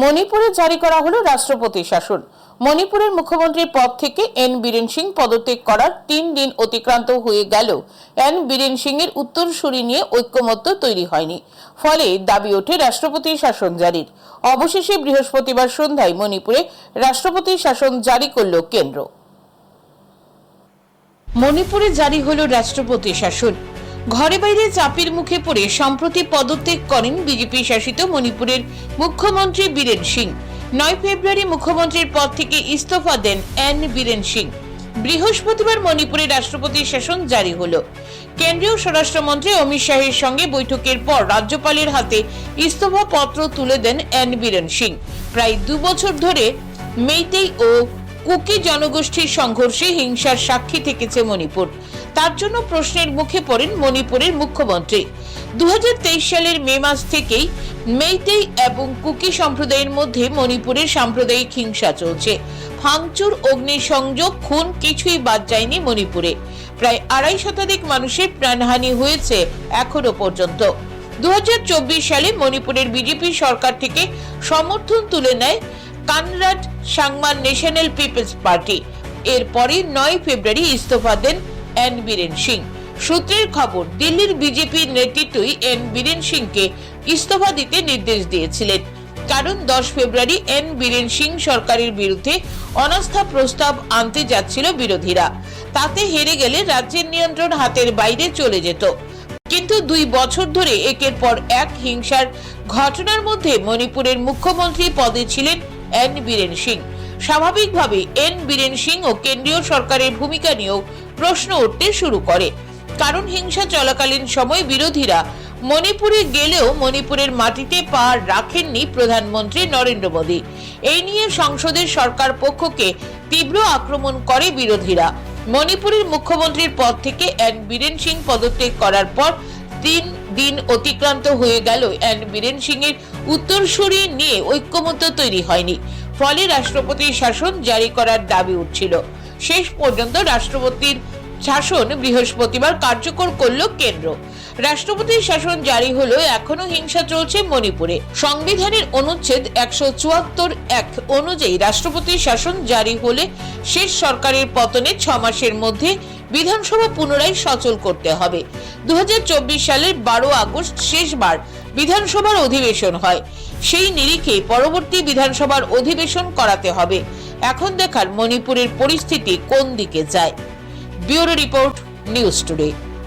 মণিপুরে জারি করা হলো রাষ্ট্রপতি শাসন। মণিপুরের মুখ্যমন্ত্রীর পদ থেকে এন বীরেন সিং পদত্যাগ করার তিন দিন অতিক্রান্ত হয়ে গেল। এন বীরেন সিং এর উত্তরসূরি নিয়ে ঐক্যমত্য তৈরি হয়নি। ফলে দাবি ওঠে রাষ্ট্রপতি শাসন জারির। অবশেষে বৃহস্পতিবার সন্ধ্যায় মণিপুরে রাষ্ট্রপতি শাসন জারি করল কেন্দ্র। মণিপুরে জারি হলো রাষ্ট্রপতি শাসন। ঘরে বাইরে চাপের মুখে পড়ে সম্প্রতি পদত্যাগ করেন বিজেপি শাসিত মণিপুরের মুখ্যমন্ত্রী বীরেন সিং। নয় ফেব্রুয়ারি মুখ্যমন্ত্রীর পদ থেকে ইস্তফা দেন এন বীরেন সিং। বৃহস্পতিবার মণিপুরে রাষ্ট্রপতি শাসন জারি হলো। কেন্দ্রীয় স্বরাষ্ট্রমন্ত্রী অমিত শাহের সঙ্গে বৈঠকের পর রাজ্যপালের হাতে ইস্তফা পত্র তুলে দেন এন বীরেন সিং। প্রায় দু বছর ধরে মেইতেই ও কুকি জনগোষ্ঠীর সংঘর্ষে হিংসার সাক্ষী থেকেছে মণিপুর। তার জন্য প্রশ্নের মুখে পড়েন মণিপুরের মুখ্যমন্ত্রী। দু হাজার তেইশ সালের মে মাস থেকেই মেইতেই এবং কুকি সম্প্রদায়ের মধ্যে মণিপুরের সাম্প্রদায়িক হিংসা চলছে। ভাঙচুর, অগ্নিসংযোগ, খুন কিছুই বাদ যায়নি মণিপুরে। প্রায় আড়াই শতাধিক মানুষের প্রাণহানি হয়েছে এখনও পর্যন্ত। দু হাজার চব্বিশ সালে মণিপুরের বিজেপি সরকার থেকে সমর্থন তুলে নেয় কানরাড সাংমান ন্যাশনাল পিপলস পার্টি। এরপরে নয় ফেব্রুয়ারি ইস্তফা দেন এন বীরেন সিং। সূত্রের খবর, দিল্লির বিজেপির নেতৃত্বই এন বীরেন সিংকে ইস্তফা দিতে নির্দেশ দিয়েছিলেন। কারণ, দশ ফেব্রুয়ারি এন বীরেন সিং সরকারের বিরুদ্ধে অনাস্থা প্রস্তাব আনতে যাচ্ছিল বিরোধীরা। তাতে হেরে গেলে রাজ্যের নিয়ন্ত্রণ হাতের বাইরে চলে যেত। কিন্তু দুই বছর ধরে একের পর এক হিংসার ঘটনার মধ্যে মণিপুরের মুখ্যমন্ত্রী পদে ছিলেন এন বীরেন সিং। স্বাভাবিকভাবে এন বীরেন সিং ও কেন্দ্রীয় সরকারের ভূমিকা নিয়েও প্রশ্ন উঠতে শুরু করে। কারণ হিংসা চলাকালীন সময় বিরোধীরা মণিপুরে গেলেও মণিপুরের মাটিতে পা রাখেননি প্রধানমন্ত্রী নরেন্দ্র মোদী। এই নিয়ে সংসদের সরকার পক্ষকে তীব্র আক্রমণ করে বিরোধীরা। মণিপুরের মুখ্যমন্ত্রীর পদ থেকে এন বীরেন সিং পদত্যাগ করার পর তিন দিন অতিক্রান্ত হয়ে গেল এন বীরেন সিং এর উত্তরসূরি নিয়ে ঐক্যমত্য তৈরি হয়নি। ফলে রাষ্ট্রপতির শাসন জারি করার দাবি উঠছিল। শেষ পর্যন্ত রাষ্ট্রপতির শাসন বৃহস্পতিবার কার্যকর করল কেন্দ্র। রাষ্ট্রপতির শাসন জারি হলো এখনও হিংসা চলছে মণিপুরে। সংবিধানের অনুচ্ছেদ একশো চুয়াত্তর এক অনুযায়ী রাষ্ট্রপতির শাসন জারি হলে শেষ সরকারের পতনে ছ মাসের মধ্যে বিধানসভা পুনরায় সচল করতে হবে। দু সালের বারো আগস্ট শেষবার বিধানসভার অধিবেশন হয়। সেই নিরিখে পরবর্তী বিধানসভার অধিবেশন করাতে হবে। এখন দেখার মণিপুরের পরিস্থিতি কোন দিকে যায়। Bureau report, news today.